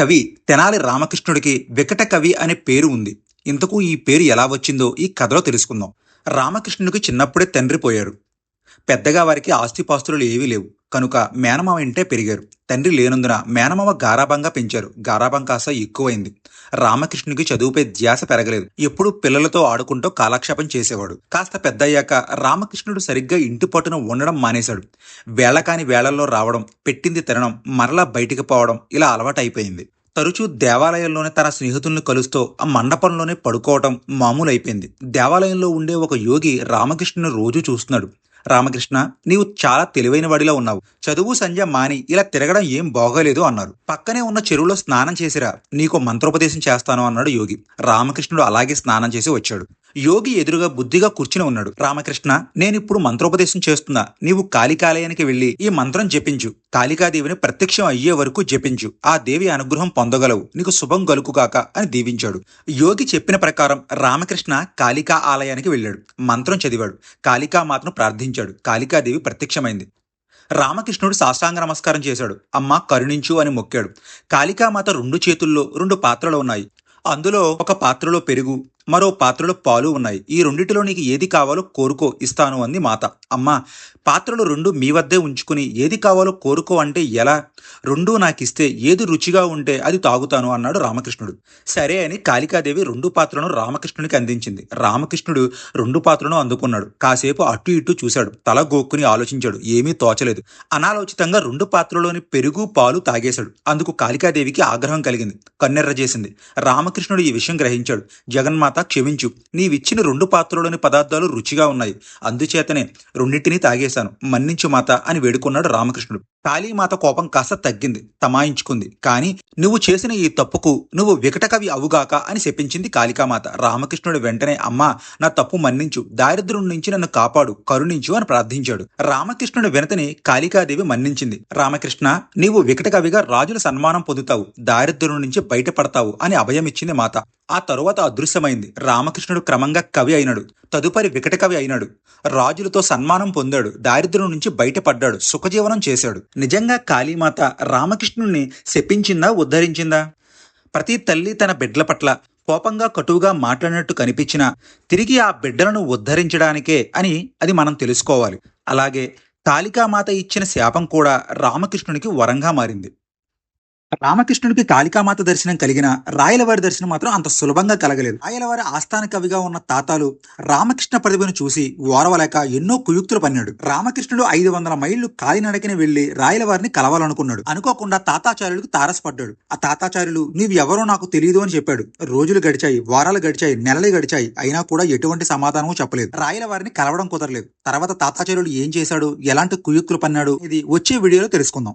కవి తెనాలి రామకృష్ణుడికి వికట కవి అనే పేరు ఉంది. ఇంతకు ఈ పేరు ఎలా వచ్చిందో ఈ కథలో తెలుసుకుందాం. రామకృష్ణుడికి చిన్నప్పుడే తండ్రి పోయారు పెద్దగా వారికి ఆస్తిపాస్తులు ఏవీ లేవు. కనుక మేనమామ ఇంటే పెరిగారు. తండ్రి లేనందున మేనమామ గారాబంగా పెంచారు. గారాబం కాస్త ఎక్కువైంది. రామకృష్ణుడికి చదువుపై ధ్యాస పెరగలేదు. ఎప్పుడు పిల్లలతో ఆడుకుంటూ కాలక్షేపం చేసేవాడు. కాస్త పెద్దయ్యాక రామకృష్ణుడు సరిగ్గా ఇంటి పట్టున ఉండడం మానేశాడు. వేళ కాని వేళల్లో రావడం పెట్టింది తినడం మరలా బయటికి పోవడం ఇలా అలవాటైపోయింది. తరచూ దేవాలయంలోనే తన స్నేహితుల్ని కలుస్తూ ఆ మండపంలోనే పడుకోవటం మామూలు అయిపోయింది దేవాలయంలో ఉండే ఒక యోగి రామకృష్ణుని రోజు చూస్తున్నాడు. రామకృష్ణ నీవు చాలా తెలివైన వాడిలా ఉన్నావు. చదువు సంధ్య మాని ఇలా తిరగడం ఏం బాగోలేదు అన్నారు. పక్కనే ఉన్న చెరువులో స్నానం చేసిరా నీకు మంత్రోపదేశం చేస్తాను అన్నాడు యోగి. రామకృష్ణుడు అలాగే స్నానం చేసి వచ్చాడు. యోగి ఎదురుగా బుద్ధిగా కూర్చుని ఉన్నాడు. రామకృష్ణ నేనిప్పుడు మంత్రోపదేశం చేస్తున్నా. నీవు కాళికాలయానికి వెళ్ళి ఈ మంత్రం జపించు. కాళికాదేవిని ప్రత్యక్షం అయ్యే వరకు జపించు. ఆ దేవి అనుగ్రహం పొందగలవు. నీకు శుభం గలుకుగాక అని దీవించాడు. యోగి చెప్పిన ప్రకారం రామకృష్ణ కాళికా ఆలయానికి వెళ్ళాడు. మంత్రం చదివాడు. కాళికా మాత్రం ప్రార్థించాడు. కాళికాదేవి ప్రత్యక్షమైంది. రామకృష్ణుడు సాష్టాంగ నమస్కారం చేశాడు. అమ్మ కరుణించు అని మొక్కాడు. కాళికామాత రెండు చేతుల్లో రెండు పాత్రలు ఉన్నాయి. అందులో ఒక పాత్రలో పెరుగు మరో పాత్రలో పాలు ఉన్నాయి. ఈ రెండిటిలో నీకు ఏది కావాలో కోరుకో ఇస్తాను అంది మాత. అమ్మ పాత్రలు రెండు మీ వద్దే ఉంచుకుని ఏది కావాలో కోరుకో అంటే ఎలా? రెండూ నాకు ఇస్తే ఏది రుచిగా ఉంటే అది తాగుతాను అన్నాడు రామకృష్ణుడు. సరే అని కాళికాదేవి రెండు పాత్రలను రామకృష్ణునికి అందించింది. రామకృష్ణుడు రెండు పాత్రలను అందుకున్నాడు. కాసేపు అటు ఇటు చూశాడు. తల గోక్కుని ఆలోచించాడు. ఏమీ తోచలేదు. అనాలోచితంగా రెండు పాత్రలోని పెరుగు పాలు తాగేశాడు. అందుకు కాళికాదేవికి ఆగ్రహం కలిగింది. కన్నెర్ర చేసింది. రామకృష్ణుడు ఈ విషయం గ్రహించాడు. జగన్మాత క్షమించు. నీవిచ్చిన రెండు పాత్రలోని పదార్థాలు రుచిగా ఉన్నాయి. అందుచేతనే రెండింటినీ తాగేశాను. మన్నించు మాత అని వేడుకున్నాడు రామకృష్ణుడు. కాళీమాత కోపం కాస్త తగ్గింది తమాయించుకుంది. కానీ నువ్వు చేసిన ఈ తప్పుకు నువ్వు వికటకవి అవుగాక అని చెప్పించింది కాళికామాత. రామకృష్ణుడు వెంటనే అమ్మా నా తప్పు మన్నించు. దారిద్ర్యం నుంచి నన్ను కాపాడు కరుణించు అని ప్రార్థించాడు. రామకృష్ణుడు వెనతని కాళికాదేవి మన్నించింది. రామకృష్ణ నీవు వికటకవిగా రాజుల సన్మానం పొందుతావు. దారిద్ర్యం నుంచి బయటపడతావు అని అభయమిచ్చింది మాత. ఆ తరువాత అదృశ్యమైంది. రామకృష్ణుడు క్రమంగా కవి అయినాడు. తదుపరి వికటకవి అయినాడు. రాజులతో సన్మానం పొందాడు. దారిద్ర్యం నుంచి బయటపడ్డాడు. సుఖజీవనం చేశాడు. నిజంగా కాళీమాత రామకృష్ణుణ్ణి శపించిందా ఉద్ధరించిందా? ప్రతి తల్లి తన బిడ్డల పట్ల కోపంగా కటువుగా మాట్లాడినట్టు కనిపించినా తిరిగి ఆ బిడ్డలను ఉద్ధరించడానికే అని అది మనం తెలుసుకోవాలి. అలాగే కాళికామాత ఇచ్చిన శాపం కూడా రామకృష్ణునికి వరంగా మారింది. రామకృష్ణుడికి కాళికామాత దర్శనం కలిగిన రాయలవారి దర్శనం మాత్రం అంత సులభంగా కలగలేదు. రాయలవారి ఆస్థాన కవిగా ఉన్న తాతాలు రామకృష్ణ ప్రతిభను చూసి ఓరవలేక ఎన్నో కుయుక్తులు పన్నాడు రామకృష్ణుడు ఐదు వందల మైళ్ళు కాలినడకిన వెళ్ళి రాయలవారిని కలవాలనుకున్నాడు. అనుకోకుండా తాతాచార్యులకు తారసపడ్డాడు. ఆ తాతాచార్యులు నీవెవరో ఎవరో నాకు తెలియదు అని చెప్పాడు. రోజులు గడిచాయి వారాలు గడిచాయి నెలలు గడిచాయి. అయినా కూడా ఎటువంటి సమాధానము చెప్పలేదు. రాయలవారిని కలవడం కుదరలేదు. తర్వాత తాతాచార్యులు ఏం చేశాడు? ఎలాంటి కుయుక్తులు పన్నాడు ఇది వచ్చే వీడియోలో తెలుసుకుందాం.